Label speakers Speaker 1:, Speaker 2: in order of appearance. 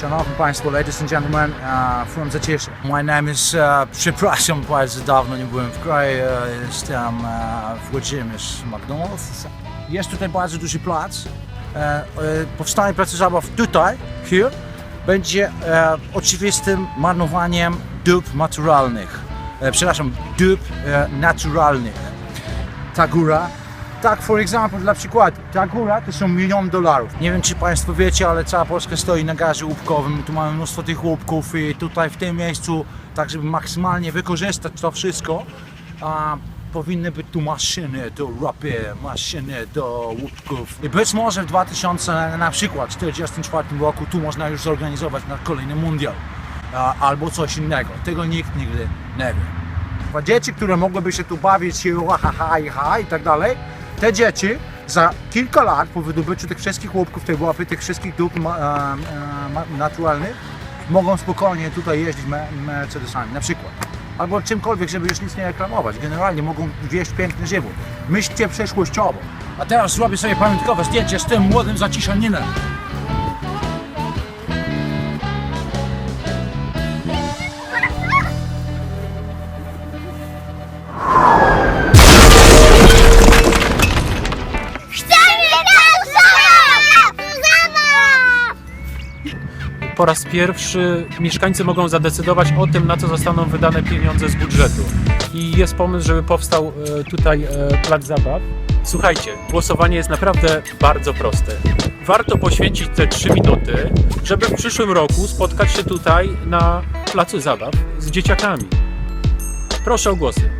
Speaker 1: Szanowni Państwo, ladies and gentlemen uh, from Zaciesze. My name is, uh, przepraszam bardzo, dawno nie byłem w kraju, uh, jestem uh, wchodzimy z McDonald's. Jest tutaj bardzo duży plac. E, e, powstanie placu zabaw tutaj, here, będzie e, oczywistym marnowaniem dóbr naturalnych. E, przepraszam, dóbr e, naturalnych. Ta góra, tak for example, dla przykładu, ta góra to są milion dolarów. Nie wiem czy Państwo wiecie, ale cała Polska stoi na gazie łupkowym, tu mamy mnóstwo tych łupków i tutaj w tym miejscu, tak żeby maksymalnie wykorzystać to wszystko, a, powinny być tu maszyny do ropy, maszyny do łupków. I być może w 2000 na przykład 44 roku tu można już zorganizować na kolejny mundial albo coś innego. Tego nikt nigdy nie wie. Dzieci, które mogłyby się tu bawić ha, ha, ha, ha i tak dalej, te dzieci za kilka lat po wydobyciu tych wszystkich łupków, tej łapy, tych wszystkich dóbr e, e, naturalnych, mogą spokojnie tutaj jeździć me, Mercedesami, na przykład. Albo czymkolwiek, żeby już nic nie reklamować. Generalnie mogą wieść piękny żywot. Myślcie przyszłościowo. A teraz zrobię sobie pamiątkowe zdjęcie z tym młodym zaciszaninem.
Speaker 2: Po raz pierwszy mieszkańcy mogą zadecydować o tym, na co zostaną wydane pieniądze z budżetu. I jest pomysł, żeby powstał e, tutaj e, plac zabaw. Słuchajcie, głosowanie jest naprawdę bardzo proste. Warto poświęcić te 3 minuty, żeby w przyszłym roku spotkać się tutaj na placu zabaw z dzieciakami. Proszę o głosy.